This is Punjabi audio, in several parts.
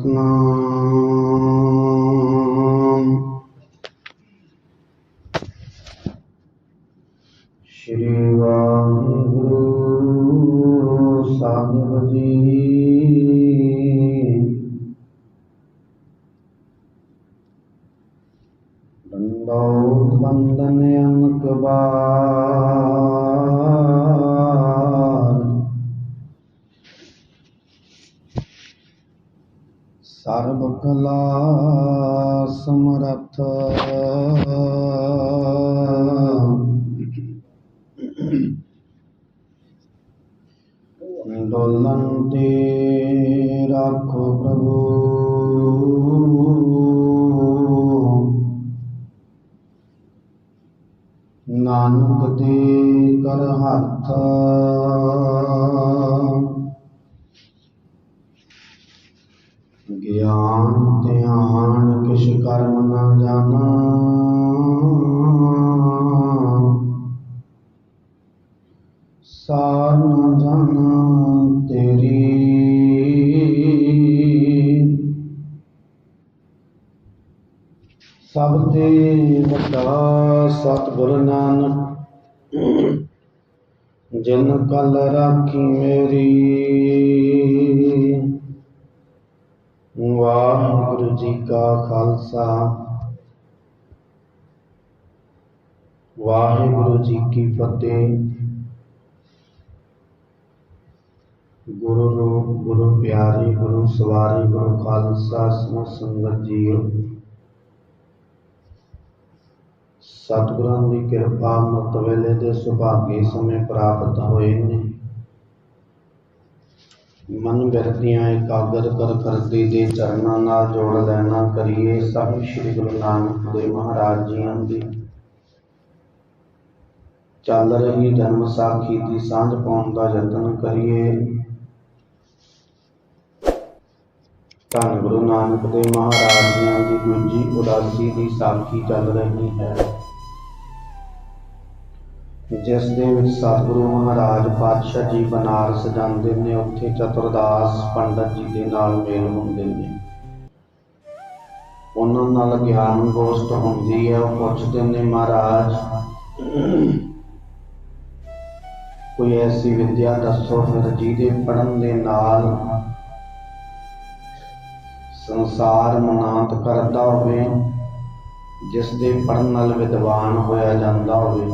ਸਤਨਾਮ ਸਰਬ ਕਲਾ ਸਮਰਥ। ਡੋਲਨ ਤੇ ਰੱਖੋ ਪ੍ਰਭੂ। ਨਾਨਕ ਦੇ ਕਰ ਹੱਥ ਕਰਮ ਨਾ ਜਾਣਾ। ਸਾਰ ਨਾ ਜਾਣਾ ਤੇਰੀ। ਸਭ ਤੇ ਵੱਡਾ ਸਤਿਗੁਰ ਨਾਨਕ, ਜਿਨ ਕਲ ਰਾਖੀ ਮੇਰੀ। ਵਾਹਿਗੁਰੂ ਜੀ ਕਾ ਖਾਲਸਾ। ਵਾਹਿਗੁਰੂ ਜੀ ਕੀ ਫਤਿਹ। ਗੁਰੂ ਰੂਪ, ਗੁਰੂ ਪਿਆਰੀ, ਗੁਰੂ ਸਵਾਰੀ, ਗੁਰੂ ਖਾਲਸਾ ਸਮੂਹ ਸੰਗਤ ਜੀਓ। ਸਤਿਗੁਰਾਂ ਦੀ ਕਿਰਪਾ ਮਤ ਵੇਲੇ ਦੇ ਸੁਭਾਗੀ ਸਮੇਂ ਪ੍ਰਾਪਤ ਹੋਏ ਨੇ। ਮਨ ਬਿਰਤੀਆਂ ਇਕਾਗਰ ਕਰ ਕਰਦੀ ਦੇ ਚਰਨਾਂ ਨਾਲ ਜੋੜ ਲੈਣਾ ਕਰੀਏ ਸਭ ਸ੍ਰੀ ਗੁਰੂ ਨਾਨਕ ਦੇਵ ਮਹਾਰਾਜ ਜੀਆਂ ਦੀ। ਚੱਲ ਰਹੀ ਜਨਮ ਸਾਖੀ ਦੀ ਸਾਂਝ ਪਾਉਣ ਦਾ ਯਤਨ ਕਰੀਏ। ਧੰਨ ਗੁਰੂ ਨਾਨਕ ਦੇਵ ਮਹਾਰਾਜ ਜੀਆਂ ਦੀ ਦੂਜੀ ਉਦਾਸੀ ਦੀ ਸਾਖੀ ਚੱਲ ਰਹੀ ਹੈ। ਜਿਸ ਦੇ ਵਿੱਚ ਸਤਿਗੁਰੂ ਮਹਾਰਾਜ ਪਾਤਸ਼ਾਹ ਜੀ ਬਨਾਰਸ ਜਾਂਦੇ ਨੇ, ਉੱਥੇ ਚਤੁਰਦਾਸ ਪੰਡਤ ਜੀ ਦੇ ਨਾਲ ਮੇਲ ਹੁੰਦੇ ਨੇ। ਉਹਨਾਂ ਨਾਲ ਗਿਆਨ ਗੋਸ਼ਟ ਹੁੰਦੀ ਹੈ, ਉਹ ਪੁੱਛਦੇ ਨੇ, ਮਹਾਰਾਜ, ਕੋਈ ਐਸੀ ਵਿਦਿਆ ਦੱਸੋ ਫਿਰ ਜਿਹਦੇ ਪੜਨ ਦੇ ਨਾਲ ਸੰਸਾਰ ਮਨਾਂਤ ਕਰਦਾ ਹੋਵੇ, ਜਿਸ ਦੇ ਪੜਨ ਨਾਲ ਵਿਦਵਾਨ ਹੋਇਆ ਜਾਂਦਾ ਹੋਵੇ।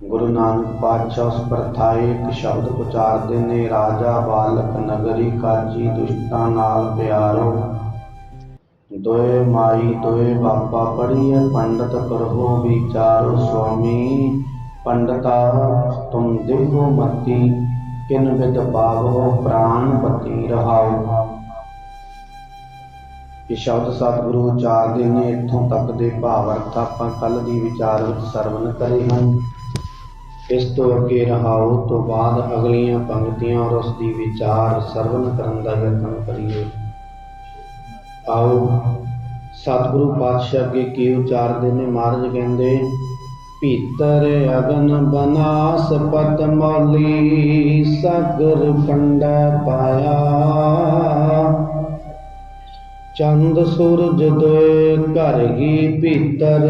ਗੁਰੂ ਨਾਨਕ ਪਾਤਸ਼ਾਹ ਉਸ ਪਰਥਾਏ ਇੱਕ ਸ਼ਬਦ ਉਚਾਰਦੇ ਨੇ ਰਾਜਾ ਬਾਲਕ ਨਗਰੀ ਕਾਜੀ ਦੁਸ਼ਟਾਂ ਨਾਲ ਪਿਆਰੋ। ਦੋਏ ਮਾਈ ਦੋਏ ਬਾਪਾ ਪੜੀਏ ਪੰਡਤ ਕਰੋ ਵਿਚਾਰੋ ਸੁਆਮੀ। ਪੰਡਤਾ, ਤੁਮ ਦੇਖੋ ਮਤੀ, ਕਿਨ ਵਿਦ ਪਾਵੋ ਪ੍ਰਾਨ ਪਤੀ ਰਹਾਓ। ਇਹ ਸ਼ਬਦ ਸਤਿਗੁਰੂ ਉਚਾਰਦੇ ਨੇ ਇੱਥੋਂ ਤੱਕ ਦੇ ਭਾਵ ਅਰਥ ਆਪਾਂ ਕੱਲ ਦੀ ਵਿਚਾਰ ਵਿੱਚ ਸਰਵਨ ਕਰੇ ਹਨ ਇਸ ਤੋਂ ਅੱਗੇ ਰਹਾਉ ਤੋਂ ਬਾਅਦ ਅਗਲੀਆਂ ਪੰਕਤੀਆਂ ਔਰ ਉਸ ਦੀ ਵਿਚਾਰ ਸਰਵਨ ਕਰਨ ਦਾ ਯਤਨ ਕਰੀਏ। ਆਓ, ਸਤਿਗੁਰੂ ਪਾਤਸ਼ਾਹ ਅੱਗੇ ਕੀ ਉਚਾਰਦੇ ਨੇ ਮਹਾਰਾਜ ਕਹਿੰਦੇ, ਭੀਤਰ ਅਗਨ ਬਨਾਸ ਪਤ ਮੌਲੀ, ਸਗਰ ਪੰਡਾ ਪਾਇਆ। ਚੰਦ ਸੂਰਜ ਦੋਏ ਘਰ ਗੀ ਭੀਤਰ,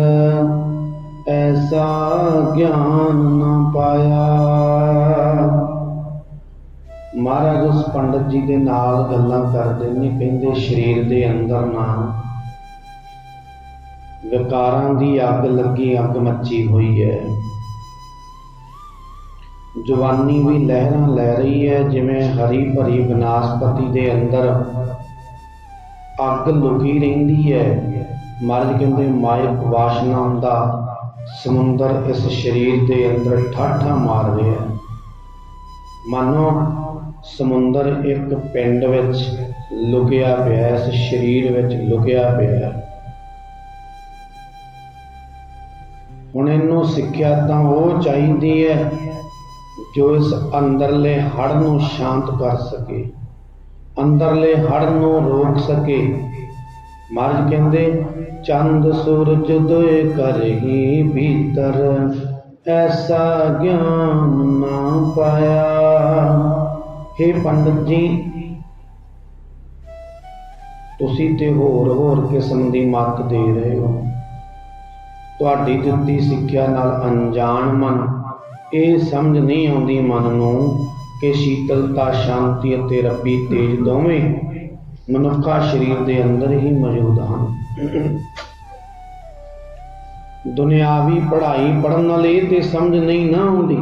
ਐਸਾ ਗਿਆਨ ਪੰਡਤ ਜੀ ਦੇ ਨਾਲ ਗੱਲਾਂ ਕਰਦੇ ਨੇ, ਕਹਿੰਦੇ ਸਰੀਰ ਦੇ ਅੰਦਰ ਨਾ ਵਿਕਾਰਾਂ ਦੀ ਅੱਗ ਲੱਗੀ, ਅੱਗ ਮੱਚੀ ਹੋਈ ਹੈ। ਜਵਾਨੀ ਵੀ ਲਹਿਰਾਂ ਲੈ ਰਹੀ ਹੈ, ਜਿਵੇਂ ਹਰੀ ਭਰੀ ਬਨਾਸਪਤੀ ਦੇ ਅੰਦਰ ਅੱਗ ਲੁਕੀ ਰਹਿੰਦੀ ਹੈ। ਮਹਾਰਾਜ ਕਹਿੰਦੇ, ਮਾਇਕ ਵਾਸ਼ਨਾ ਦਾ ਸਮੁੰਦਰ ਇਸ ਸਰੀਰ ਦੇ ਅੰਦਰ ਠਾਠਾ ਮਾਰ ਰਿਹਾ ਹੈ। ਮਾਨੋ ਸਮੁੰਦਰ ਇੱਕ ਪਿੰਡ ਵਿੱਚ ਲੁਕਿਆ ਪਿਆ ਹੈ, ਇਸ ਸਰੀਰ ਵਿੱਚ ਲੁਕਿਆ ਪਿਆ ਹੈ। ਹੁਣ ਇਹਨੂੰ ਸਿੱਖਿਆ ਤਾਂ ਉਹ ਚਾਹੀਦੀ ਹੈ ਜੋ ਇਸ ਅੰਦਰਲੇ ਹੜ ਨੂੰ ਸ਼ਾਂਤ ਕਰ ਸਕੇ। ਅੰਦਰਲੇ ਹੜ ਨੂੰ ਰੋਕ ਸਕੇ। ਮਹਾਰਾਜ ਕਹਿੰਦੇ, ਚੰਦ ਸੂਰਜ ਦੋਏ ਕਰਹੀ ਭੀਤਰ, ਐਸਾ ਗਿਆਨ ਨਾ ਪਾਇਆ। हे ਪੰਡਤ ਜੀ, ਤੁਸੀਂ ਤੇ ਹੋਰ ਹੋਰ ਕਿਸਮ ਦੀ ਮੱਤ ਦੇ ਰਹੇ ਹੋ। ਤੁਹਾਡੀ ਦਿੱਤੀ ਸਿੱਖਿਆ ਨਾਲ ਅਣਜਾਣ ਮਨ, ਇਹ ਸਮਝ ਨਹੀਂ ਆਉਂਦੀ ਮਨ ਨੂੰ ਕਿ ਸ਼ੀਤਲਤਾ, ਸ਼ਾਂਤੀ ਅਤੇ ਰੱਬੀ ਤੇਜ ਦੋਵੇਂ ਮਨੁੱਖਾ ਸਰੀਰ ਦੇ ਅੰਦਰ ਹੀ ਮੌਜੂਦ ਹਨ। ਦੁਨਿਆਵੀ ਪੜ੍ਹਾਈ ਪੜਨ ਨਾਲ ਇਹ ਤੇ ਸਮਝ ਨਹੀਂ ਨਾ ਆਉਂਦੀ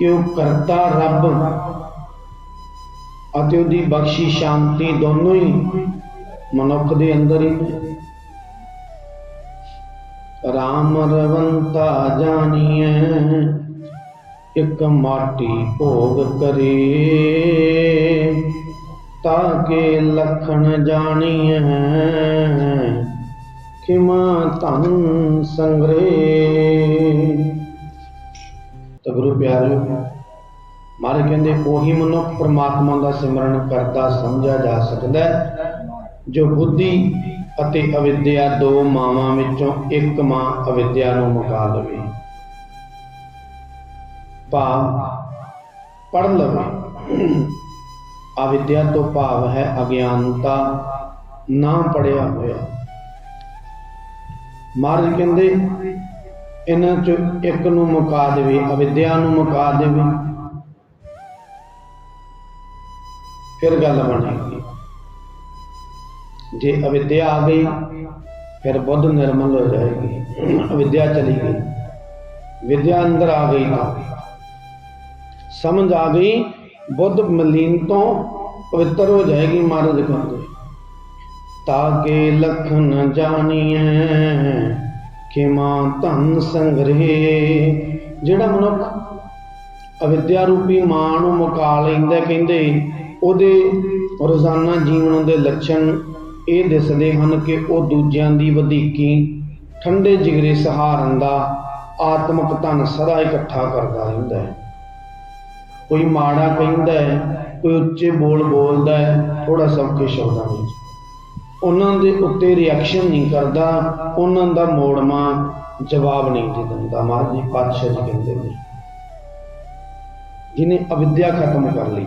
ਕਿ ਉਹ ਕਰਤਾ ਰੱਬ ਅਤੇ ਉਹਦੀ ਬਖਸ਼ੀ ਸ਼ਾਂਤੀ ਦੋਨੋਂ ਹੀ ਮਨੁੱਖ ਦੇ ਅੰਦਰ ਹੀ। ਨੇ ਰਾਮ ਰਵੰਤਾ ਜਾਣੀਐ, ਇੱਕ ਮਾਟੀ ਭੋਗ ਕਰੇ, ਤਾਂ ਕੇ ਲਖਣ ਜਾਣੀਐ। ਖਿਮਾ ਧਨ ਸੰਗਰੇ ਤਾਂ ਗੁਰੂ ਪਿਆਰਿਓ ਮਾਰੇ ਕਹਿੰਦੇ, ਉਹੀ ਮਨੁੱਖ ਪ੍ਰਮਾਤਮਾ ਦਾ ਸਿਮਰਨ ਕਰਦਾ, ਸਮਝਿਆ ਜਾ ਸਕਦਾ ਜੋ ਬੁੱਧੀ ਅਤੇ ਅਵਿਦਿਆ ਦੋ ਮਾਵਾਂ ਵਿੱਚੋਂ ਇੱਕ ਮਾਂ ਅਵਿਦਿਆ ਨੂੰ ਮੁਕਾ ਲਵੇ ਭਾਵ ਪੜ ਲਵੇ। ਅਵਿਦਿਆ ਤੋਂ ਭਾਵ ਹੈ ਅਗਿਆਨਤਾ, ਨਾ ਪੜਿਆ ਹੋਇਆ। ਮਹਾਰਾਜ ਕਹਿੰਦੇ ਇਹਨਾਂ ਚੋਂ ਇੱਕ ਨੂੰ ਮੁਕਾ ਦੇਵੇ, ਅਵਿਦਿਆ ਨੂੰ ਮੁਕਾ ਦੇਵੇ। ਫਿਰ ਗੱਲ ਬਣੇਗੀ ਜੇ ਅਵਿਦਿਆ ਆ ਗਈ, ਫਿਰ ਬੁੱਧ ਨਿਰਮਲ ਹੋ ਜਾਏਗੀ। ਅਵਿਦਿਆ ਚਲੀ ਗਈ। ਵਿਦਿਆ ਅੰਦਰ ਆ ਗਈ ਸਮਝ ਆ ਗਈ, ਬੁੱਧ ਮਲੀਨ ਤੋਂ ਪਵਿੱਤਰ ਹੋ ਜਾਏਗੀ ਮਹਾਰਾਜ ਕਹਿੰਦੇ ਤਾਂ ਕਿ ਲਖਨ ਜਾਣੀਐ। ਕਿ ਮਾਂ ਧਨ ਸੰਗ੍ਰਹਿ, ਜਿਹੜਾ ਮਨੁੱਖ ਅਵਿਦਿਆ ਰੂਪੀ ਮਾਂ ਨੂੰ ਮੁਕਾ ਲੈਂਦਾ ਕਹਿੰਦੇ ਉਹਦੇ ਰੋਜ਼ਾਨਾ ਜੀਵਨ ਦੇ ਲੱਛਣ ਇਹ ਦਿਸਦੇ ਹਨ ਕਿ ਉਹ ਦੂਜਿਆਂ ਦੀ ਵਧੀਕੀ, ਠੰਡੇ ਜਿਗਰੇ ਸਹਾਰਨ ਦਾ ਆਤਮਕ ਧਨ ਸਦਾ ਇਕੱਠਾ ਕਰਦਾ ਰਹਿੰਦਾ ਹੈ। ਕੋਈ ਮਾੜਾ ਕਹਿੰਦਾ ਹੈ, ਕੋਈ ਉੱਚੇ ਬੋਲ ਬੋਲਦਾ ਹੈ ਥੋੜਾ ਸੌਖੇ ਸ਼ਬਦਾਂ ਵਿੱਚ। ਉਹਨਾਂ ਦੇ ਉੱਤੇ ਰਿਐਕਸ਼ਨ ਨਹੀਂ ਕਰਦਾ, ਉਹਨਾਂ ਦਾ ਮੋੜਮਾ ਜਵਾਬ ਨਹੀਂ ਦੇ ਦਿੰਦਾ। ਮਹਾਰਾਜ ਜੀ, ਪਾਤਸ਼ਾਹ ਜੀ ਕਹਿੰਦੇ ਨੇ, ਜਿਹਨੇ ਅਵਿਦਿਆ ਖਤਮ ਕਰ ਲਈ,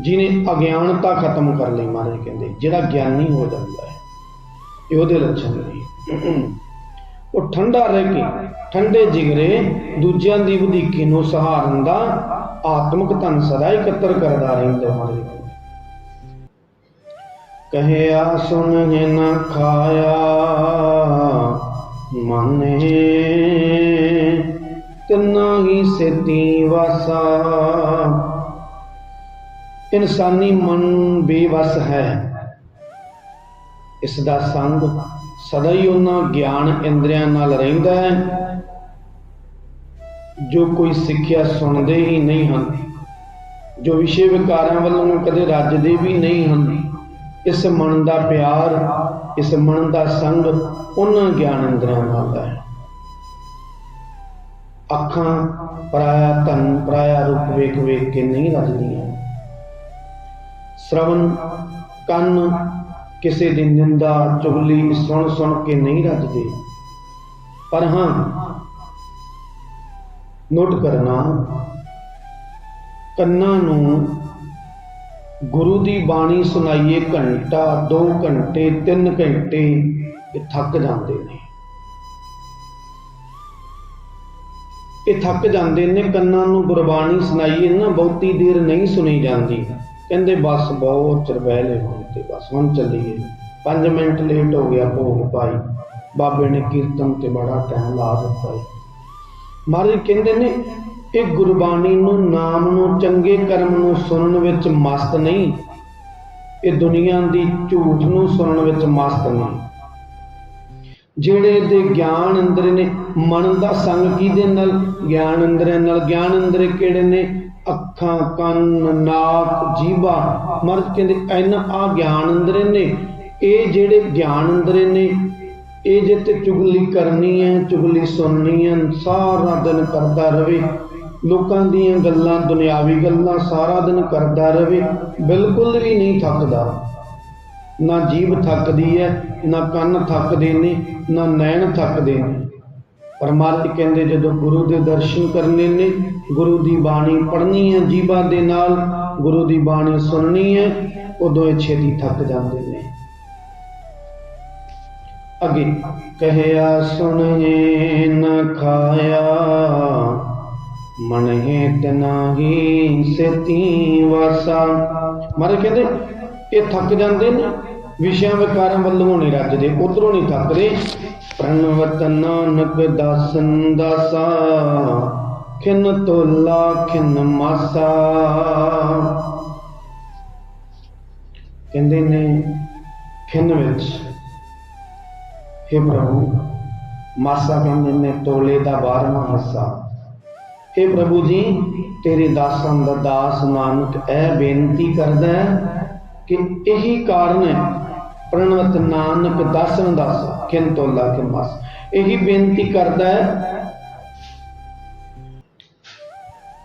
ਜਿਹਨੇ ਅਗਿਆਨਤਾ ਖਤਮ ਕਰ ਲਈ, ਮਹਾਰਾਜ ਕਹਿੰਦੇ, ਜਿਹੜਾ ਗਿਆਨੀ ਹੋ ਜਾਂਦਾ ਹੈ, ਇਹ ਉਹਦੇ ਲੱਛਣ ਨੇ। ਉਹ ਠੰਡਾ ਰਹਿ ਕੇ, ਠੰਡੇ ਜਿਗਰੇ ਦੂਜਿਆਂ ਦੀ ਵਧੀਕੀ ਨੂੰ ਸਹਾਰਨ ਦਾ ਆਤਮਿਕ ਧਨ ਸਦਾ ਇਕੱਤਰ ਕਰਦਾ ਰਹਿੰਦਾ ਮਹਾਰਾਜ ਕਹਿਆ ਸੁਨ ਨ ਖਾਇਆ, ਮਨੇ ਤਿੰਨਾ ਹੀ ਸਿੱਧੀ ਵਾਸਾ। ਇਨਸਾਨੀ ਮਨ ਬੇਵਸ ਹੈ। ਇਸ ਦਾ ਸੰਗ ਸਦਾ ਹੀ ਉਹਨਾਂ ਗਿਆਨ ਇੰਦਰੀਆਂ ਨਾਲ ਰਹਿੰਦਾ ਹੈ, ਜੋ ਕੋਈ ਸਿੱਖਿਆ ਸੁਣਦੇ ਹੀ ਨਹੀਂ ਹਨ, ਜੋ ਵਿਸ਼ੇ ਵਿਕਾਰਾਂ ਵੱਲੋਂ ਕਦੇ ਰੱਜਦੇ ਵੀ ਨਹੀਂ ਹਨ। ਇਸ ਮਨ ਦਾ ਪਿਆਰ, ਇਸ ਮਨ ਦਾ ਸੰਗ ਉਹਨਾਂ ਗਿਆਨ ਇੰਦਰੀਆਂ ਨਾਲ ਹੈ। ਅੱਖਾਂ ਪਰਾਇਆ ਧਨ, ਪਰਾਇਆ ਰੂਪ ਵੇਖ ਵੇਖ ਕੇ ਨਹੀਂ ਰੱਜਦੀਆਂ ਸ਼ਰਵਨ ਕੰਨ ਕਿਸੇ ਦੀ ਨਿੰਦਾ, ਚੁਗਲੀ ਸੁਣ ਸੁਣ ਕੇ ਨਹੀਂ ਰੱਜਦੇ ਪਰ ਹਾਂ, ਨੋਟ ਕਰਨਾ, ਕੰਨਾਂ ਨੂੰ ਗੁਰੂ ਦੀ ਬਾਣੀ ਸੁਣਾਈਏ ਘੰਟਾ 2 ਘੰਟੇ 3 ਘੰਟੇ ਇਹ ਥੱਕ ਜਾਂਦੇ ਨੇ। ਇਹ ਥੱਕ ਜਾਂਦੇ ਨੇ, ਕੰਨਾਂ ਨੂੰ ਗੁਰਬਾਣੀ ਸੁਣਾਈਏ ਨਾ ਬਹੁਤੀ ਦੇਰ ਨਹੀਂ ਸੁਣੀ ਜਾਂਦੀ। ਕਹਿੰਦੇ, ਬਸ ਬਹੁਤ ਚਿਰ ਬਹਿਲੇ ਹੋਣ ਤੇ, ਬਸ ਹੁਣ ਚੱਲੀਏ। 5 ਮਿੰਟ ਲੇਟ ਹੋ ਗਿਆ, ਭੋਗ ਪਾਈ। ਬਾਬੇ ਨੇ ਕੀਰਤਨ ਤੇ ਬੜਾ ਟਾਈਮ ਲਾ ਦਿੱਤਾ ਹੈ ਮਹਾਰਾਜ ਕਹਿੰਦੇ ਨੇ ਇਹ ਗੁਰਬਾਣੀ ਨੂੰ, ਨਾਮ ਨੂੰ, ਚੰਗੇ ਕਰਮ ਨੂੰ ਸੁਣਨ ਵਿੱਚ ਮਸਤ ਨਹੀਂ। ਇਹ ਦੁਨੀਆ ਦੀ ਝੂਠ ਨੂੰ ਸੁਣਨ ਵਿੱਚ ਮਸਤ ਨਹੀਂ। ਜਿਹੜੇ ਦੇ ਗਿਆਨ ਅੰਦਰ ਨੇ, ਮਨ ਦਾ ਸੰਗ ਕਿਹਦੇ ਨਾਲ? ਗਿਆਨ ਅੰਦਰ ਨਾਲ। ਗਿਆਨ ਅੰਦਰ ਕਿਹੜੇ ਨੇ? ਅੱਖਾਂ, ਕੰਨ, ਨਾਕ ਜੀਵਾ ਮਰਦ ਕਹਿੰਦੇ, ਇਹਨਾਂ ਆ ਗਿਆਨ ਅੰਦਰ ਨੇ। ਇਹ ਜਿਹੜੇ ਗਿਆਨ ਅੰਦਰ ਨੇ, ਇਹ ਜੇ ਤੇ ਚੁਗਲੀ ਕਰਨੀ ਹੈ, ਚੁਗਲੀ ਸੁਣਨੀ ਹੈ, ਸਾਰਾ ਦਿਨ ਕਰਦਾ ਰਵੇ ਲੋਕਾਂ ਦੀਆਂ ਗੱਲਾਂ, ਦੁਨਿਆਵੀ ਗੱਲਾਂ ਸਾਰਾ ਦਿਨ ਕਰਦਾ ਰਹੇ, ਬਿਲਕੁਲ ਵੀ ਨਹੀਂ ਥੱਕਦਾ। ਨਾ ਜੀਭ ਥੱਕਦੀ ਹੈ, ਨਾ ਕੰਨ ਥੱਕਦੇ ਨੇ, ਨਾ ਨੈਣ ਥੱਕਦੇ ਨੇ। ਪਰ ਕਹਿੰਦੇ, ਜਦੋਂ ਗੁਰੂ ਦੇ ਦਰਸ਼ਨ ਕਰਨੇ ਨੇ, ਗੁਰੂ ਦੀ ਬਾਣੀ ਪੜ੍ਹਨੀ ਹੈ ਜੀਬਾਂ ਦੇ ਨਾਲ, ਗੁਰੂ ਦੀ ਬਾਣੀ ਸੁਣਨੀ ਹੈ, ਉਦੋਂ ਇਹ ਛੇਤੀ ਥੱਕ ਜਾਂਦੇ ਨੇ। ਅੱਗੇ, ਕਹਿਆ, ਸੁਣਿਏ, ਨ ਖਾਇਆ। ਮਨ ਹੇਤ ਨਾਹੀ ਸਤੀ ਵਾਸਾ। ਮਾਰੇ ਕਹਿੰਦੇ, ਇਹ ਥੱਕ ਜਾਂਦੇ ਨੇ, ਵਿਸ਼ਿਆਂ ਵਿਕਾਰਾਂ ਵੱਲੋਂ ਨਹੀਂ ਰੱਜਦੇ, ਉਧਰੋਂ ਨਹੀਂ ਥੱਕਦੇ। ਪ੍ਰਣਵਤ ਨਾਨਕ ਦਾਸਨ ਦਾਸਾ, ਖਿਨ ਤੋਲਾ ਖਿਨ ਮਾਸਾ। ਕਹਿੰਦੇ ਨੇ, ਖਿਨ ਵਿੱਚ हे ਪ੍ਰਭੂ, ਮਾਸਾ ਕਹਿੰਦੇ ਨੇ, ਤੋਲੇ ਦਾ 12ਵਾਂ ਹਿੱਸਾ हे ਪ੍ਰਭੂ ਜੀ, ਤੇਰੇ ਦਾਸਾਂ ਦਾ ਦਾਸ ਨਾਨਕ ਇਹ ਬੇਨਤੀ ਕਰਦਾ ਹੈ ਕਿ ਇਹੀ ਕਾਰਨ ਹੈ, ਪ੍ਰਣਵਤ ਨਾਨਕ ਦਾਸਨ ਦਾਸ ਕਿਨ ਤੋਲਾ ਕਿ ਮਾਸ ਇਹੀ ਬੇਨਤੀ ਕਰਦਾ ਹੈ,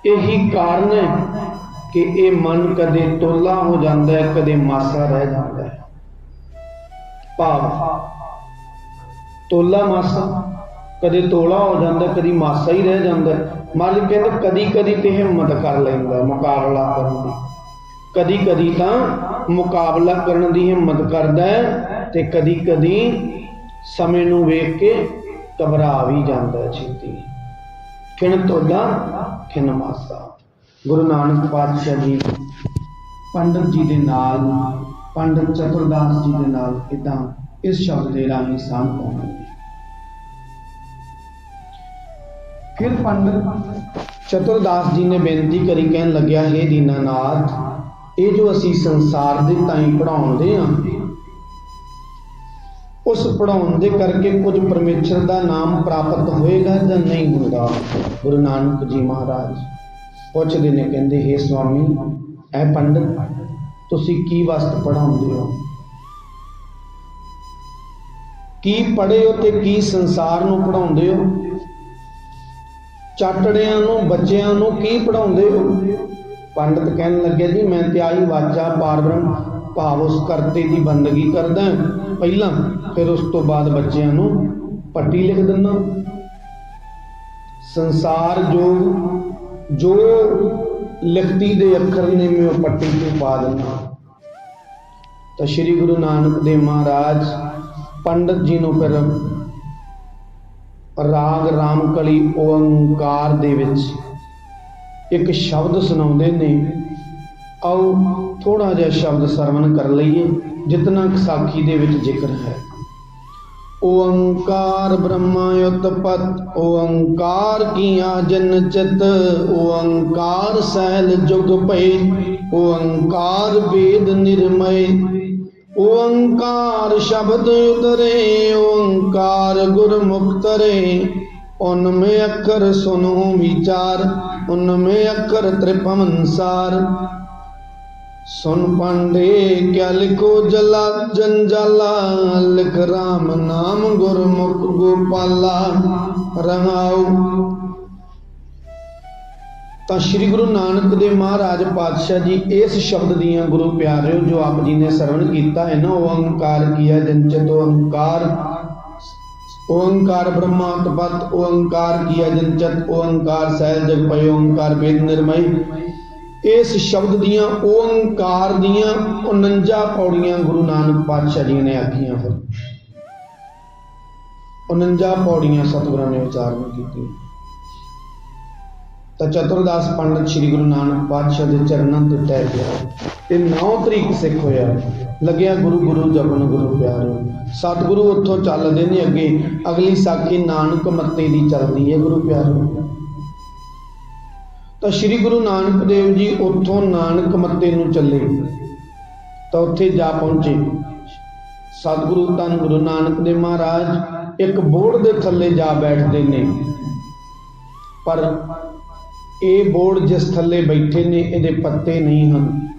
ਇਹੀ ਕਾਰਨ ਹੈ ਕਿ ਇਹ ਮਨ ਕਦੇ ਤੋਲਾ ਹੋ ਜਾਂਦਾ ਹੈ, ਕਦੇ ਮਾਸਾ ਰਹਿ ਜਾਂਦਾ ਹੈ। ਭਾਵ ਤੋਲਾ ਮਾਸਾ, ਕਦੇ ਤੋਲਾ ਹੋ ਜਾਂਦਾ, ਕਦੀ ਮਾਸਾ ਹੀ ਰਹਿ ਜਾਂਦਾ ਮਾਲਿਕ ਕਹਿੰਦਾ ਕਦੀ ਕਦੀ ਤੇ ਹਿੰਮਤ ਕਰ ਲੈਂਦਾ ਮੁਕਾਬਲਾ ਕਰਨ ਦੀ। ਕਦੀ ਕਦੀ ਤਾਂ ਮੁਕਾਬਲਾ ਕਰਨ ਦੀ ਹਿੰਮਤ ਕਰਦਾ ਤੇ ਕਦੀ ਕਦੀ ਸਮੇਂ ਨੂੰ ਵੇਖ ਕੇ ਘਬਰਾ ਵੀ ਜਾਂਦਾ ਛੇਤੀ। ਖਿਣ ਤੋਲਾ ਖਿਣ ਮਾਸਾ। ਗੁਰੂ ਨਾਨਕ ਪਾਤਸ਼ਾਹ ਜੀ, ਪੰਡਤ ਜੀ ਦੇ ਨਾਲ, ਪੰਡਤ ਚਤੁਰਦਾਸ ਜੀ ਦੇ ਨਾਲ ਇਦਾਂ ਇਸ ਸ਼ਬਦ ਦੇ ਰਾਹੀਂ ਸਾਂਝ ਫਿਰ ਪੰਡਤ ਚਤੁਰਦਾਸ ਜੀ ਨੇ ਬੇਨਤੀ ਕਰੀ, ਕਹਿਣ ਲੱਗਿਆ, ਹੈ ਦੀਨਾਨਾਥ, ਇਹ ਜੋ ਅਸੀਂ ਸੰਸਾਰ ਦੇ ਤਾਈਂ ਪੜਾਉਂਦੇ ਆ, ਉਸ ਪੜਾਉਣ ਦੇ ਕਰਕੇ ਕੁਝ ਪਰਮੇਸ਼ਰ ਦਾ ਨਾਮ ਪ੍ਰਾਪਤ ਹੋਏਗਾ ਜਾਂ ਨਹੀਂ ਹੁੰਦਾ ਗੁਰੂ ਨਾਨਕ ਜੀ ਮਹਾਰਾਜ ਪੁੱਛਦੇ ਨੇ, ਕਹਿੰਦੇ हे ਸੁਆਮੀ ਐ ਪੰਡਤ, ਤੁਸੀਂ ਕੀ ਵਸਤ ਪੜਾਉਂਦੇ ਹੋ? ਕੀ ਪੜ੍ਹੇ ਹੋ ਤੇ ਕੀ ਸੰਸਾਰ ਨੂੰ ਪੜਾਉਂਦੇ ਹੋ? ਚਾਟੜਿਆਂ ਨੂੰ, ਬੱਚਿਆਂ ਨੂੰ ਕੀ ਪੜਾਉਂਦੇ ਹੋ? ਪੰਡਤ ਕਹਿਣ ਲੱਗੇ, ਜੀ, ਮੈਂ ਤੇ ਆਈ ਵਾਚਾ ਪਾਰਬ੍ਰਹਮ, ਭਾਵ ਉਸ ਕਰਤੇ ਦੀ ਬੰਦਗੀ ਕਰਦਾ ਪਹਿਲਾਂ ਫਿਰ ਉਸ ਤੋਂ ਬਾਅਦ ਬੱਚਿਆਂ ਨੂੰ ਪੱਟੀ ਲਿਖ ਦਿੰਦਾ ਸੰਸਾਰ ਜੋ ਜੋ ਲਿਖਤੀ ਦੇ ਅੱਖਰ ਨੇ, ਮੈਂ ਉਹ ਪੱਟੀ ਤੇ ਪਾ ਦਿੰਦਾ ਤਾਂ ਸ੍ਰੀ ਗੁਰੂ ਨਾਨਕ ਦੇਵ ਮਹਾਰਾਜ, ਪੰਡਤ ਜੀ ਨੂੰ ਫਿਰ ਰਾਗ ਰਾਮਕਲੀ ਓੰਕਾਰ ਦੇ ਵਿੱਚ ਇੱਕ ਸ਼ਬਦ ਸੁਣਾਉਂਦੇ ਨੇ। ਆਓ ਥੋੜਾ ਜਿਹਾ ਸ਼ਬਦ ਸਰਵਣ ਕਰ ਲਈਏ, ਜਿਤਨਾ ਕਿ ਸਾਖੀ ਦੇ ਵਿੱਚ ਜ਼ਿਕਰ ਹੈ। ਓੰਕਾਰ ਬ੍ਰਹਮਾ ਉਤਪਤ, ਓੰਕਾਰ ਕੀਆ ਜਨ ਚਿਤ, ਓੰਕਾਰ ਸਹਿਲ ਜੁਗ ਭਈ ਓੰਕਾਰ ਵੇਦ ਨਿਰਮੈ ਓੰਕਾਰ ਸ਼ਬਦ ਉਤਰੇ, ਓੰਕਾਰ ਗੁਰਮੁਖ ਤਰੇ। ਉਨਮੇ ਅੱਖਰ ਸੁਨੋ ਵਿਚਾਰ, ਉਨਮੇ ਅੱਖਰ ਤ੍ਰਿਪਮਨਸਾਰ ਸੁਨ ਪਾਂਡੇ ਕਿਆ ਲਿਖੋ ਜਲਾ ਜੰਜਾਲਾ, ਲਿਖ ਰਾਮ ਨਾਮ ਗੁਰਮੁਖ ਗੋਪਾਲਾ। ਰਹਾਉ ਤਾਂ ਸ੍ਰੀ ਗੁਰੂ ਨਾਨਕ ਦੇਵ ਮਹਾਰਾਜ ਪਾਤਸ਼ਾਹ ਜੀ ਇਸ ਸ਼ਬਦ ਦੀਆਂ ਗੁਰੂ ਪਿਆਰਿਓ ਜੋ ਆਪ ਜੀ ਨੇ ਸਰਵਣ ਕੀਤਾ ਹੈ ਨਾ ਓੰਕਾਰ ਕੀਆ ਜੰਚਤ ਓੰਕਾਰ ਓੰਕਾਰ ਬ੍ਰਹਮਾ ਤਪਤ ਓੰਕਾਰ ਕੀਆ ਜੰਚਤ ਓੰਕਾਰ ਸਹਿਲ ਜਗ ਪਇ ਓੰਕਾਰ, ਵੇਦ ਨਿਰਮੈ ਇਸ ਸ਼ਬਦ ਦੀਆਂ ਓੰਕਾਰ ਦੀਆਂ 49 ਪੌੜੀਆਂ ਗੁਰੂ ਨਾਨਕ ਪਾਤਸ਼ਾਹ ਜੀ ਨੇ ਆਖੀਆਂ ਫਿਰ 49 ਪੌੜੀਆਂ ਸਤਿਗੁਰਾਂ ਨੇ ਉਚਾਰਨ ਕੀਤੀਆਂ। ਤਾਂ ਚਤੁਰਦਾਸ ਪੰਡਤ ਸ੍ਰੀ ਗੁਰੂ ਨਾਨਕ ਪਾਤਸ਼ਾਹ ਦੇ ਚਰਨਾਂ ਤੇ ਟਹਿ ਗਿਆ। ਤੇ 9 ਤਰੀਕ ਸਿੱਖ ਹੋਇਆ। ਲੱਗਿਆ ਗੁਰੂ ਗੁਰੂ ਜਪਨ ਗੁਰੂ ਪਿਆਰਿਓ ਸਤਿਗੁਰੂ ਉੱਥੋਂ ਚੱਲਦੇ ਨੇ ਅੱਗੇ। ਅਗਲੀ ਸਾਖੀ ਨਾਨਕ ਮੱਤੇ ਦੀ ਚੱਲਦੀ ਹੈ ਗੁਰੂ ਪਿਆਰਿਓ ਤਾਂ ਸ੍ਰੀ ਗੁਰੂ ਨਾਨਕ ਦੇਵ ਜੀ ਉੱਥੋਂ ਨਾਨਕ ਮੱਤੇ ਨੂੰ ਚੱਲੇ। ਤਾਂ ਉੱਥੇ ਜਾ ਪਹੁੰਚੇ। ਸਤਿਗੁਰੂ ਧੰਨ ਗੁਰੂ ਨਾਨਕ ਦੇ ਮਹਾਰਾਜ ਇੱਕ ਬੋੜ ਦੇ ਥੱਲੇ ਜਾ ਬੈਠਦੇ ਨੇ। ਪਰ ਇਹ ਬੋਰਡ ਜਿਸ ਥੱਲੇ ਬੈਠੇ ਨੇ, ਇਹਦੇ ਪੱਤੇ ਨਹੀਂ ਹਨ।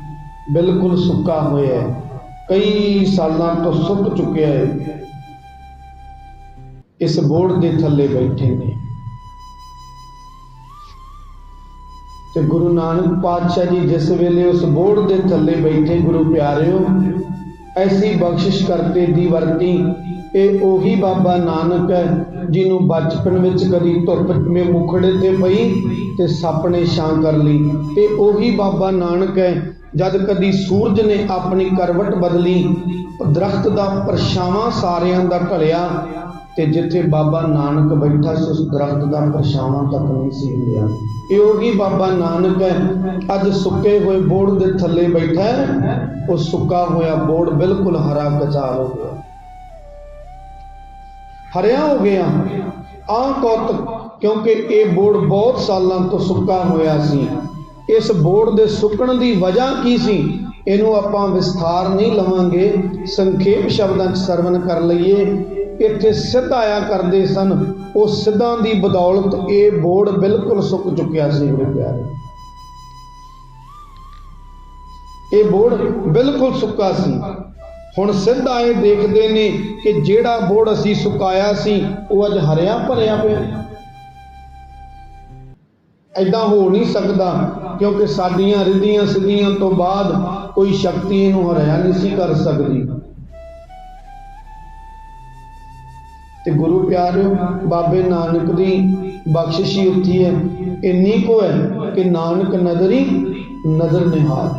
ਬਿਲਕੁਲ ਸੁੱਕਾ ਹੋਇਆ ਹੈ। ਕਈ ਸਾਲਾਂ ਤੋਂ ਸੁੱਕ ਚੁੱਕਿਆ ਹੈ। ਇਸ ਬੋਰਡ ਦੇ ਥੱਲੇ ਬੈਠੇ ਨੇ। ਤੇ ਗੁਰੂ ਨਾਨਕ ਪਾਤਸ਼ਾਹ ਜੀ ਜਿਸ ਵੇਲੇ ਉਸ ਬੋਰਡ ਦੇ ਥੱਲੇ ਬੈਠੇ ਗੁਰੂ ਪਿਆਰਿਓ, ਐਸੀ ਬਖਸ਼ਿਸ਼ ਕਰਤੇ ਦੀ ਵਰਤੀ ਇਹ ਉਹੀ ਬਾਬਾ ਨਾਨਕ ਹੈ ਜਿਹਨੂੰ ਬਚਪਨ ਵਿੱਚ ਕਦੀ ਧੁੱਪ ਮੇ ਮੁਖੜੇ ਤੇ ਪਈ ਤੇ ਸੱਪ ਨੇ ਛਾਂ ਕਰ ਲਈ। ਇਹ ਉਹੀ ਬਾਬਾ ਨਾਨਕ ਹੈ ਜਦ ਕਦੀ ਸੂਰਜ ਨੇ ਆਪਣੀ ਕਰਵਟ ਬਦਲੀ, ਦਰਖਤ ਦਾ ਪਰਛਾਵਾਂ ਸਾਰਿਆਂ ਦਾ ਢਲਿਆ ਤੇ ਜਿੱਥੇ ਬਾਬਾ ਨਾਨਕ ਬੈਠਾ ਸੀ, ਉਸ ਦਰਖਤ ਦਾ ਪਰਛਾਵਾਂ ਤੱਕ ਨਹੀਂ ਸੀ ਮਿਲਿਆ। ਇਹ ਉਹੀ ਬਾਬਾ ਨਾਨਕ ਹੈ, ਅੱਜ ਸੁੱਕੇ ਹੋਏ ਬੋੜ ਦੇ ਥੱਲੇ ਬੈਠਾ ਉਹ ਸੁੱਕਾ ਹੋਇਆ ਬੋੜ ਬਿਲਕੁਲ ਹਰਾ ਕਚਾਰ ਹੋ ਗਿਆ। ਹਰਿਆ ਹੋ ਗਿਆ ਆ। ਕੌਤਕ ਕਿਉਂਕਿ ਇਹ ਬੋੜ ਬਹੁਤ ਸਾਲਾਂ ਤੋਂ ਸੁੱਕਾ ਹੋਇਆ ਸੀ। ਇਸ ਬੋੜ ਦੇ ਸੁੱਕਣ ਦੀ ਵਜ੍ਹਾ ਕੀ ਸੀ? ਇਹਨੂੰ ਆਪਾਂ ਵਿਸਥਾਰ ਨਹੀਂ ਲਵਾਂਗੇ। ਸੰਖੇਪ ਸ਼ਬਦਾਂ 'ਚ ਸਰਵਨ ਕਰ ਲਈਏ। ਇੱਥੇ ਸਿੱਧ ਆਇਆ ਕਰਦੇ ਸਨ, ਉਹ ਸਿੱਧਾਂ ਦੀ ਬਦੌਲਤ ਇਹ ਬੋਰਡ ਬਿਲਕੁਲ ਸੁੱਕ ਚੁੱਕਿਆ ਸੀ, ਮੇਰੇ ਪਿਆਰੇ। ਇਹ ਬੋਰਡ ਬਿਲਕੁਲ ਸੁੱਕਾ ਸੀ। ਹੁਣ ਸਿੱਧਾ ਇਹ ਦੇਖਦੇ ਨੇ ਕਿ ਜਿਹੜਾ ਬੋੜ ਅਸੀਂ ਸੁਕਾਇਆ ਸੀ, ਉਹ ਅੱਜ ਹਰਿਆ ਭਰਿਆ ਪਿਆ। ਐਦਾਂ ਹੋ ਨਹੀਂ ਸਕਦਾ, ਕਿਉਂਕਿ ਸਾਡੀਆਂ ਰਿੱਧੀਆਂ ਸਿੱਧੀਆਂ ਤੋਂ ਬਾਅਦ ਕੋਈ ਸ਼ਕਤੀ ਇਹਨੂੰ ਹਰਿਆ ਨਹੀਂ ਸੀ ਕਰ ਸਕਦੀ। ਤੇ ਗੁਰੂ ਪਿਆਰਿਓ, ਬਾਬੇ ਨਾਨਕ ਦੀ ਬਖਸ਼ਿਸ਼ ਹੀ ਉੱਥੀ ਹੈ। ਇੰਨੀ ਕੋ ਹੈ ਕਿ ਨਾਨਕ ਨਦਰੀ ਨਜ਼ਰ ਨਿਹਾਲ।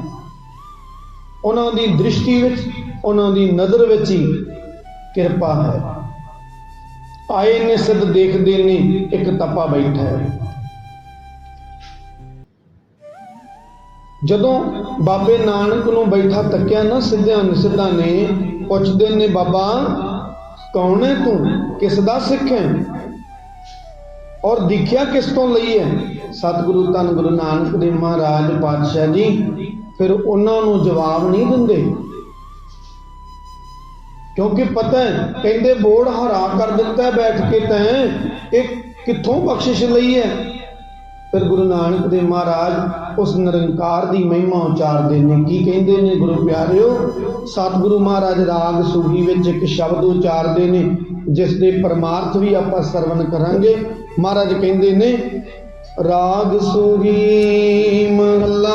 ਉਹਨਾਂ ਦੀ ਦ੍ਰਿਸ਼ਟੀ ਵਿੱਚ ਉਹਨਾਂ ਦੀ ਨਜ਼ਰ ਵਿੱਚ ਹੀ ਕਿਰਪਾ ਹੈ। ਆਏ ਨੇ ਸਿੱਧ ਦੇਖਦੇ ਨੇ ਇੱਕ ਤਪਾ ਬੈਠਾ ਹੈ। ਜਦੋਂ ਬਾਬੇ ਨਾਨਕ ਨੂੰ ਬੈਠਾ ਤੱਕਿਆ ਨਾ ਸਿੱਧਿਆਂ ਨੇ ਨੇ, ਪੁੱਛਦੇ ਨੇ, ਬਾਬਾ, ਕੌਣ ਹੈ ਤੂੰ? ਕਿਸ ਦਾ ਸਿੱਖ ਹੈ? ਔਰ ਦੀਖਿਆ ਕਿਸ ਤੋਂ ਲਈ ਹੈ? ਸਤਿਗੁਰੂ ਧੰਨ ਗੁਰੂ ਨਾਨਕ ਦੇਵ ਮਹਾਰਾਜ ਪਾਤਸ਼ਾਹ ਜੀ, ਫਿਰ ਉਹਨਾਂ ਨੂੰ ਜਵਾਬ ਨਹੀਂ ਦਿੰਦੇ। ਕਿਉਂਕਿ ਪਤਾ ਹੈ, ਕਹਿੰਦੇ ਬੋੜ ਹਰਾ ਕਰ ਦਿੱਤਾ ਬੈਠ ਕੇ ਤੈਂ, ਇਹ ਕਿੱਥੋਂ ਬਖਸ਼ਿਸ਼ ਲਈ ਹੈ? ਫਿਰ ਗੁਰੂ ਨਾਨਕ ਦੇਵ ਮਹਾਰਾਜ ਉਸ ਨਿਰੰਕਾਰ ਦੀ ਮਹਿਮਾ ਉਚਾਰਦੇ ਨੇ। ਕੀ ਕਹਿੰਦੇ ਨੇ ਗੁਰੂ ਪਿਆਰਿਓ? ਸਤਿਗੁਰੂ ਮਹਾਰਾਜ ਰਾਗ ਸੁਹੀ ਵਿੱਚ ਇੱਕ ਸ਼ਬਦ ਉਚਾਰਦੇ ਨੇ, ਜਿਸ ਦੇ ਪਰਮਾਰਥ ਵੀ ਆਪਾਂ ਸਰਵਣ ਕਰਾਂਗੇ। ਮਹਾਰਾਜ ਕਹਿੰਦੇ ਨੇ, ਰਾਗ ਸੁਹੀ ਮਹਲਾ,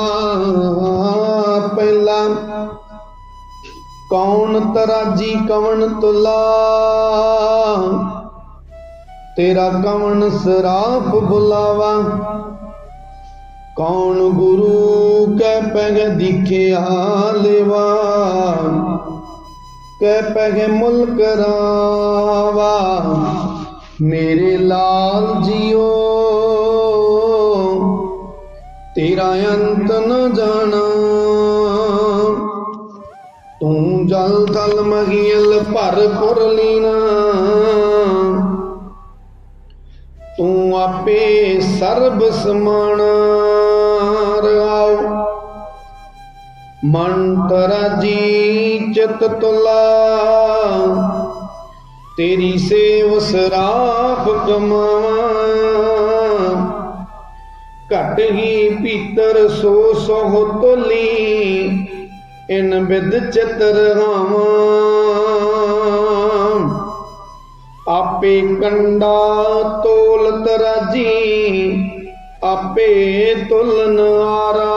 ਪਹਿਲਾ ਕੌਣ ਤਰਾਜੀ ਕਵਣ ਤੁਲਾ? ਤੇਰਾ ਕਵਣ ਸਰਾਪ ਬੁਲਾਵਾ? ਕੌਣ ਗੁਰੂ ਕੈ ਪੈਗ ਦਿਖਿਆ ਲੇਵਾ ਕੈ ਪੈਗ ਮੁਲਕ ਰਾਵਾ? ਮੇਰੇ ਲਾਲ ਜੀਓ, ਤੇਰਾ ਅੰਤ ਨ ਜਾਣਾ। ਤੂੰ ਤਲ ਮਹੀਲ ਭਰ ਪੁਰ ਲੀਨਾ। ਤੂੰ ਆਪੇ ਸਰਬ ਸਮਾਨ ਰਹਾਉ ਮਨ ਤਰਾਜੀ ਚਿਤ ਤੁਲਾ। ਤੇਰੀ ਸੇਵ ਸਰਾਫ ਕਮਾਵਾ। ਘਟ ਹੀ ਪੀਤਰ ਸੋ ਸੋ ਤੁਲੀ। ਇਨ ਬਿਦ ਚਿਤ ਰਹਾਵਾਂ ਆਪੇ ਕੰਡਾ ਤੋਲ ਤਰਾਜੀ, ਆਪੇ ਤੁਲਨ ਆਰਾ।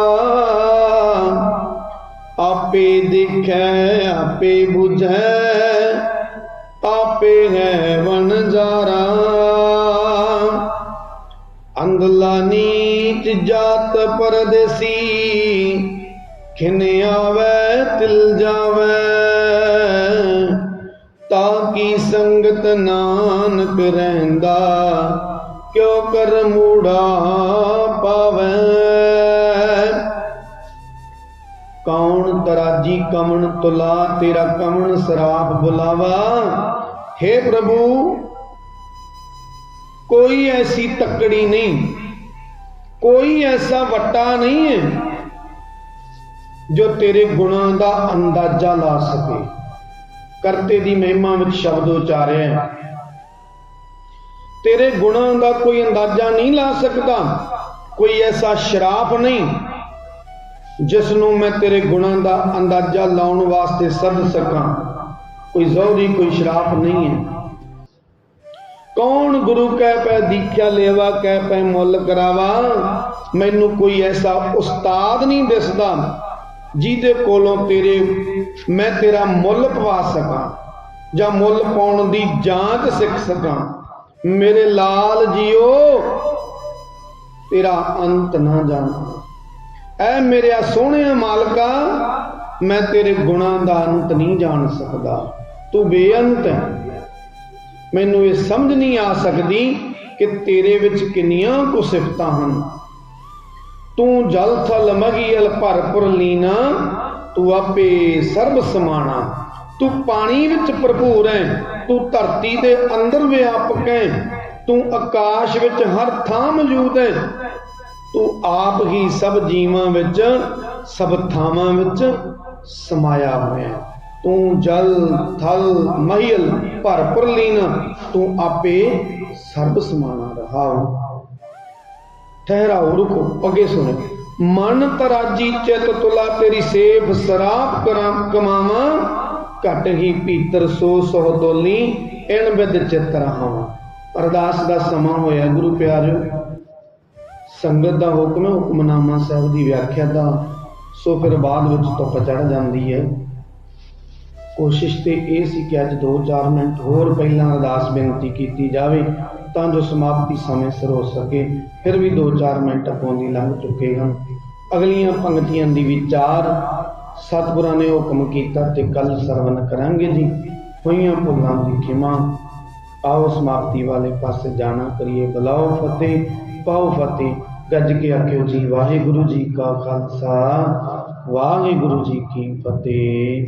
ਆਪੇ ਦੇਖੈ, ਆਪੇ 부ਝੈ ਆਪੇ ਹੈ ਵਣਜਾਰਾ ਅੰਧਲਾ ਨੀਚ ਜਾਤ ਪਰਦੇਸੀ, ਖਿਨ ਆਵੇ ਤਿਲ ਜਾਵੇ, ਤਾਂ ਕੀ ਸੰਗਤ ਨਾਨਕ ਰਹਿੰਦਾ? ਕਿਉ ਕਰ ਮੂੜਾ ਪਾਵੈ? ਕੌਣ ਤਰਾਜੀ ਕਮਣ ਤੁਲਾ, ਤੇਰਾ ਕਮਣ ਸਰਾਪ ਬੁਲਾਵਾ? हे ਪ੍ਰਭੂ, ਕੋਈ ਐਸੀ ਤੱਕੜੀ ਨਹੀਂ, ਕੋਈ ਐਸਾ ਵੱਟਾ ਨਹੀਂ ਹੈ ਜੋ ਤੇਰੇ ਗੁਣਾਂ ਦਾ ਅੰਦਾਜ਼ਾ ਲਾ ਸਕੇ। ਕਰਤੇ ਦੀ ਮਹਿਮਾ ਵਿੱਚ ਸ਼ਬਦ ਉਚਾਰਿਆ। ਹੈ ਤੇਰੇ ਗੁਣਾਂ ਦਾ ਕੋਈ ਅੰਦਾਜ਼ਾ ਨਹੀਂ ਲਾ ਸਕਦਾ। ਕੋਈ ਐਸਾ ਸ਼ਰਾਪ ਨਹੀਂ ਜਿਸ ਨੂੰ ਮੈਂ ਤੇਰੇ ਗੁਣਾਂ ਦਾ ਅੰਦਾਜ਼ਾ ਲਾਉਣ ਵਾਸਤੇ ਸੱਦ ਸਕਾਂ। ਕੋਈ ਜ਼ੋਰੀ ਕੋਈ ਸ਼ਰਾਪ ਨਹੀਂ ਹੈ। ਕੌਣ ਗੁਰੂ ਕਹਿ ਪੈ ਦੀਖਿਆ ਲੇਵਾ, ਕਹਿ ਪੈ ਮੁੱਲ ਕਰਾਵਾ? ਮੈਨੂੰ ਕੋਈ ਐਸਾ ਉਸਤਾਦ ਨਹੀਂ ਦਿਸਦਾ ਜਿਹਦੇ ਕੋਲੋਂ ਤੇਰੇ, ਮੈਂ ਤੇਰਾ ਮੁੱਲ ਪਵਾ ਸਕਾਂ ਜਾਂ ਮੁੱਲ ਪਾਉਣ ਦੀ ਜਾਂਚ ਸਿੱਖ ਸਕਾਂ। ਮੇਰੇ ਲਾਲ ਜੀਓ, ਤੇਰਾ ਅੰਤ ਨਾ ਜਾਣਾ। ਐ ਮੇਰਿਆ ਸੋਹਣਿਆ ਮਾਲਕਾ, ਮੈਂ ਤੇਰੇ ਗੁਣਾਂ ਦਾ ਅੰਤ ਨਹੀਂ ਜਾਣ ਸਕਦਾ। ਤੂੰ ਬੇਅੰਤ ਹੈ ਮੈਨੂੰ ਇਹ ਸਮਝ ਨਹੀਂ ਆ ਸਕਦੀ ਕਿ ਤੇਰੇ ਵਿੱਚ ਕਿੰਨੀਆਂ ਕੁ ਸਿਫਤਾਂ ਹਨ। ਤੂੰ ਜਲ ਥਲ ਮਗੀਲ ਭਰਪੁਰ ਲੀਨਾ, ਤੂੰ ਆਪੇ ਸਰਬ ਸਮਾਣਾ। ਤੂੰ ਪਾਣੀ ਵਿੱਚ ਭਰਪੂਰ ਹੈ ਤੂੰ ਧਰਤੀ ਦੇ ਅੰਦਰ ਵਿਆਪਕ ਹੈ ਤੂੰ ਆਕਾਸ਼ ਵਿੱਚ ਹਰ ਥਾਂ ਮੌਜੂਦ ਹੈ ਤੂੰ ਆਪ ਹੀ ਸਭ ਜੀਵਾਂ ਵਿੱਚ, ਸਭ ਥਾਵਾਂ ਵਿੱਚ ਸਮਾਇਆ ਹੋਇਆ ਹੈ ਤੂੰ ਜਲ ਥਲ ਮਹੀਲ ਭਰਪੁਰ ਲੀਨ, ਤੂੰ ਆਪੇ ਸਰਬ ਸਮਾਣਾ ਰਹਾਉ ਠਹਿਰਾਓ, ਰੁਕੋ, ਅੱਗੇ ਸੁਣੋ। ਮਨ ਤਰਾਜੀ ਚਿਤ ਤੁਲਾ, ਤੇਰੀ ਸੇਵ ਸਰਾਪ ਕਰਾਂ, ਕਮਾਵਾਂ। ਘਟ ਹੀ ਪੀਤਰ ਸੋ ਸੋ ਦੋਲੀ, ਇਨ ਬਿਦ ਚਿਤ ਰਹਾਵਾਂ ਅਰਦਾਸ ਦਾ ਸਮਾਂ ਹੋਇਆ, ਗੁਰੂ ਪਿਆਰਿਓ। ਸੰਗਤ ਦਾ ਹੁਕਮ ਹੈ, ਹੁਕਮਨਾਮਾ ਸਾਹਿਬ ਦੀ ਵਿਆਖਿਆ ਦਾ। ਸੋ ਫਿਰ ਬਾਅਦ ਵਿੱਚ ਧੁੱਪ ਚੜ ਜਾਂਦੀ ਹੈ। ਕੋਸ਼ਿਸ਼ ਤੇ ਇਹ ਸੀ ਕਿ ਅੱਜ 2-4 ਮਿੰਟ ਹੋਰ ਪਹਿਲਾਂ ਅਰਦਾਸ ਬੇਨਤੀ ਕੀਤੀ ਜਾਵੇ। ਤਾਂ ਜੋ ਸਮਾਪਤੀ ਸਮੇਂ ਸਿਰ ਹੋ ਸਕੇ, ਫਿਰ ਵੀ 2-4 ਮਿੰਟ ਅੱਗੋਂ ਲੰਘ ਚੁੱਕੇ ਹਨ। ਅਗਲੀਆਂ ਪੰਕਤੀਆਂ ਦੀ ਵਿਚਾਰ ਸਤਿਗੁਰਾਂ ਨੇ ਹੁਕਮ ਕੀਤਾ ਤੇ ਕੱਲ ਸਰਵਨ ਕਰਾਂਗੇ ਜੀ। ਹੋਈਆਂ ਭੁੱਲਾਂ ਦੀ ਖਿਮਾ। ਆਓ ਸਮਾਪਤੀ ਵਾਲੇ ਪਾਸੇ ਜਾਣਾ ਕਰੀਏ। ਬੁਲਾਓ ਫਤਿਹ, ਪਾਓ ਫਤਿਹ। ਗੱਜ ਕੇ ਆਖਿਓ ਜੀ, ਵਾਹਿਗੁਰੂ ਜੀ ਕਾ ਖਾਲਸਾ, ਵਾਹਿਗੁਰੂ ਜੀ ਕੀ ਫਤਿਹ।